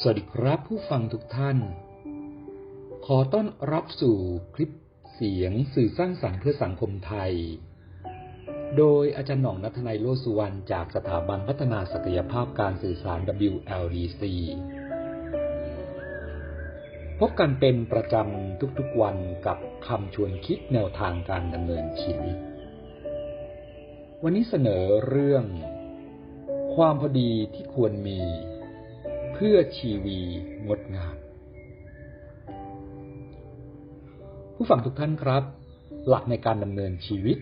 สวัสดีครับผู้ฟังทุกท่าน ขอต้อนรับสู่คลิปเสียงสื่อสร้างสรรค์เพื่อสังคมไทย โดยอาจารย์หน่องนัทนายโลสุวรรณจากสถาบันพัฒนาศักยภาพการสื่อสาร WLDC พบกันเป็นประจำทุกๆวันกับคำชวนคิดแนวทางการดำเนินชีวิต วันนี้เสนอเรื่อง ความพอดีที่ควรมี เพื่อชีวีงดงาม ผู้ฟังทุกท่านครับ หลักในการดำเนินชีวิต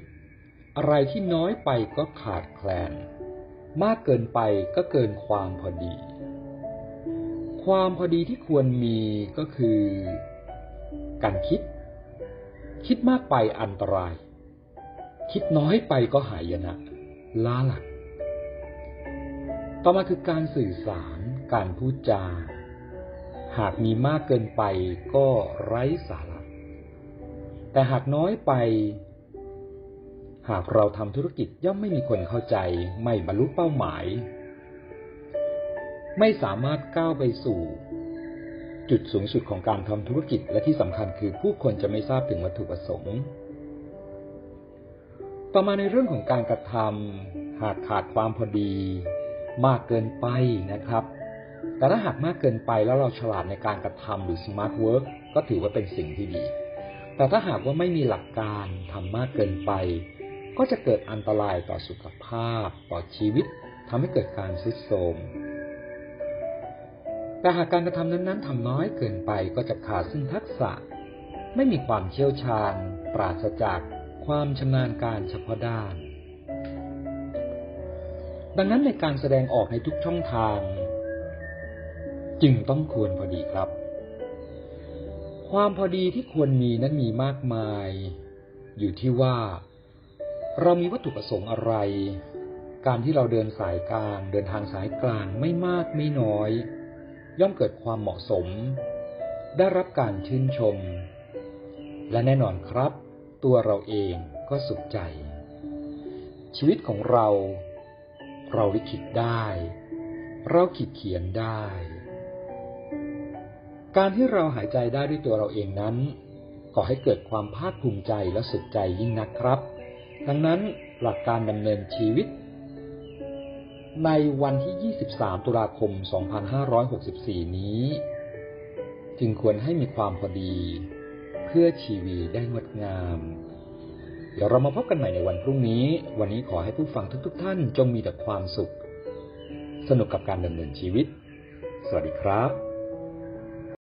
อะไรที่น้อยไปก็ขาดแคลน มากเกินไปก็เกินความพอดี ความพอดีที่ควรมีก็คือ การคิด คิดมากไปอันตราย คิดน้อยไปก็หายนะล้าหลักต่อมาคือการสื่อสาร การพูดจา หากมีมากเกินไปก็ไร้สาระ แต่หากน้อยไป หากเราทำธุรกิจย่อมไม่มีคนเข้าใจ ไม่บรรลุเป้าหมาย ไม่สามารถก้าวไปสู่ จุดสูงสุดของการทำธุรกิจและที่สำคัญคือผู้คนจะไม่ทราบถึงวัตถุประสงค์ ต่อมาในเรื่องของการกระทำหากขาดความพอดีมากเกินไปนะครับ แต่ถ้าหากมากเกินไปแล้วเราฉลาดในการกระทำหรือ smart work ก็ถือว่าเป็นสิ่งที่ดี แต่ถ้าหากว่าไม่มีหลักการทำมากเกินไป ก็จะเกิดอันตรายต่อสุขภาพ ต่อชีวิตทำให้เกิดการทรุดโทรมแต่หากการกระทำนั้นๆทำน้อยเกินไปก็จะขาดซึ่งทักษะ ไม่มีความเชี่ยวชาญ ปราศจากความชำนาญการเฉพาะด้าน ดังนั้นในการแสดงออกในทุกช่องทาง จึงต้องควรพอดีครับ ความพอดีที่ควรมีนั้นมีมากมาย อยู่ที่ว่า เรามีวัตถุประสงค์อะไร การที่เราเดินสายกลาง เดินทางสายกลางไม่มากไม่น้อย ย่อมเกิดความเหมาะสม ได้รับการชื่นชม และแน่นอนครับ ตัวเราเองก็สุขใจ ชีวิตของเรา เราลิขิตได้ เราขีดเขียนได้ การที่เราหายใจได้ด้วยตัวเราเองนั้นก่อให้เกิดความภาคภูมิใจและสุขใจยิ่งนักครับ ดังนั้นหลักการดำเนินชีวิต ในวันที่ 23 ตุลาคม 2564 นี้ จึงควรให้มีความพอดี เพื่อชีวีได้งดงาม เดี๋ยวเรามาพบกันใหม่ในวันพรุ่งนี้ วันนี้ขอให้ผู้ฟังทุกๆทท่านจงมีแต่ความสุข สนุกกับการดำเนินชีวิต สวัสดีครับ